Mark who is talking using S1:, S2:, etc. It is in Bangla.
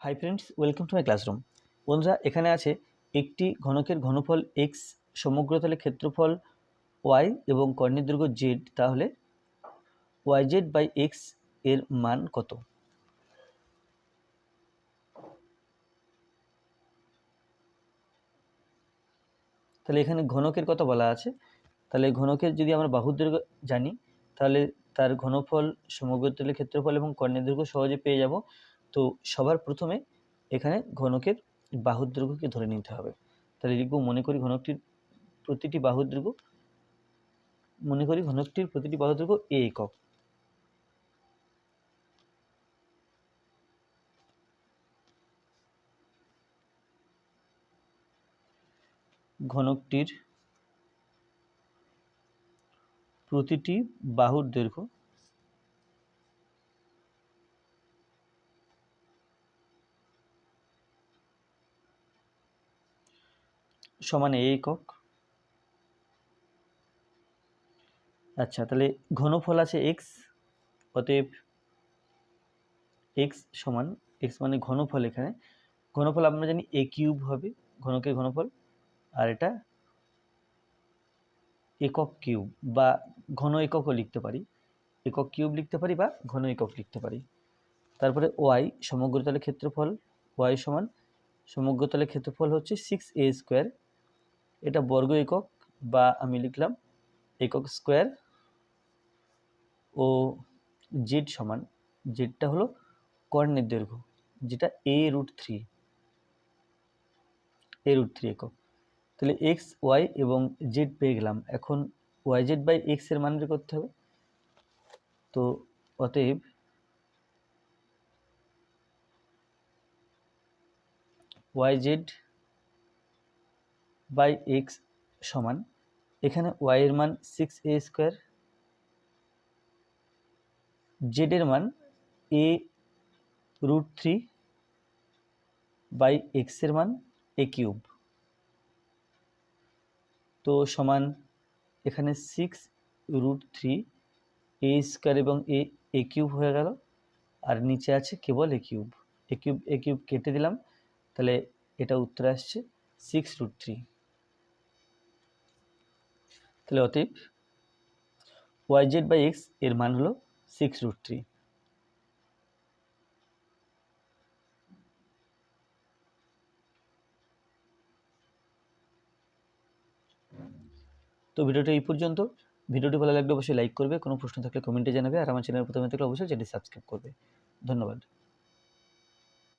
S1: Hi friends welcome to my classroom বন্ধুরা, এখানে আছে একটি ঘনকের ঘনফল এক্স সমগ্রতলে ক্ষেত্রফল ওয়াই এবং কর্ণের দৈর্ঘ্য জেড তাহলে ওয়াই জেড বাই এক্সের মান কত? তাহলে এখানে ঘনকের কথা বলা আছে। তাহলে ঘনকের যদি আমরা বাহুর জানি, তাহলে তার ঘনফল সমগ্রতলের ক্ষেত্রফল এবং কর্ণের দৈর্ঘ্য সহজে পেয়ে যাব। তো সবার প্রথমে এখানে ঘনকের বাহুর দৈর্ঘ্যকে ধরে নিতে হবে। তাহলে লিখব, মনে করি ঘনকটির প্রতিটি বাহুর দৈর্ঘ্য মনে করি ঘনকটির প্রতিটি বাহুর দৈর্ঘ্য এ একক। ঘনকটির প্রতিটি বাহুর দৈর্ঘ্য সমান এ একক। আচ্ছা তাহলে ঘনফল আছে এক্স অতএব এক্স সমান এক্স মানে ঘনফল এখানে। ঘনফল আমরা জানি এ কিউব হবে, ঘনকের ঘনফল, আর এটা একক কিউব, বা ঘন এককও লিখতে পারি। একক কিউব লিখতে পারি বা ঘন একক লিখতে পারি। তারপরে ওয়াই সমগ্রতলের ক্ষেত্রফল ওয়াই সমান সমগ্রতলের ক্ষেত্রফল হচ্ছে সিক্স এ স্কোয়ার এটা বর্গ একক বা আমি লিখলাম একক স্কোয়ার ও জেড সমান জেডটা হলো কর্ণের দৈর্ঘ্য, যেটা a root three a root three একক। তাহলে এক্স ওয়াই এবং জেড পেয়ে গেলাম, এখন ওয়াই জেড বাই এক্সের মান বের করতে হবে। তো অতএব ওয়াই জেড বাই এক্স সমান, এখানে ওয়াই এর মান সিক্স এ স্কোয়ার জেডের মান এ রুট থ্রি বাই এক্সের মান এ কিউব তো সমান এখানে six root three a square এবং এ এ কিউব হয়ে গেল। আর নিচে আছে কেবল a cube a cube a cube কেটে দিলাম, তাহলে এটা উত্তরে আসছে সিক্স রুট থ্রি তাহলে অতএব ওয়াই জেড বাই এক্সের মান হলো সিক্স রুট থ্রি তো ভিডিওটা এই পর্যন্ত। ভিডিওটি ভালো লাগলে অবশ্যই লাইক করবে, কোনো প্রশ্ন থাকলে কমেন্টে জানাবে, আর আমার চ্যানেল প্রথমে থাকলে অবশ্যই চ্যানেলটি সাবস্ক্রাইব করবে। ধন্যবাদ।